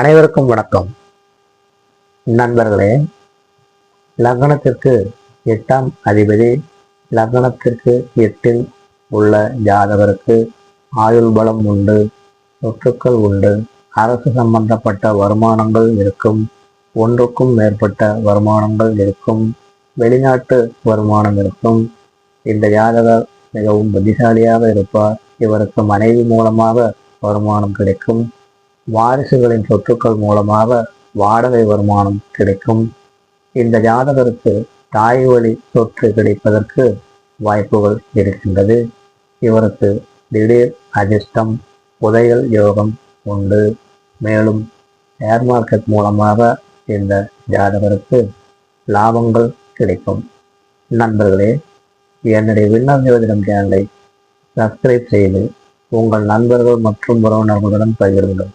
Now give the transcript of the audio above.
அனைவருக்கும் வணக்கம். நண்பர்களே லக்னத்திற்கு எட்டாம் அதிபதி லக்னத்திற்கு எட்டில் உள்ள ஜாதகருக்கு ஆயுள் பலம் உண்டு சொத்துக்கள் உண்டு அரசு சம்பந்தப்பட்ட வருமானங்கள் இருக்கும் ஒன்றுக்கும் மேற்பட்ட வருமானங்கள் இருக்கும் வெளிநாட்டு வருமானம் இருக்கும். இந்த ஜாதகர் மிகவும் புத்திசாலியாக இருப்பார். இவருக்கு மனைவி மூலமாக வருமானம் கிடைக்கும். வாரிசுகளின் சொத்துக்கள் மூலமாக வாடகை வருமானம் கிடைக்கும். இந்த ஜாதகருக்கு தாய் வழி சொத்து கிடைப்பதற்கு வாய்ப்புகள் இருக்கின்றது. இவருக்கு திடீர் அதிர்ஷ்டம் புதையல் யோகம் உண்டு. மேலும் ஷேர் மார்க்கெட் மூலமாக இந்த ஜாதகருக்கு லாபங்கள் கிடைக்கும். நண்பர்களே என்னுடைய விண்ணம் ஜோதிடம் சேனலை சப்ஸ்கிரைப் செய்து உங்கள் நண்பர்கள் மற்றும் உறவினர்களுடன் பகிருங்கள்.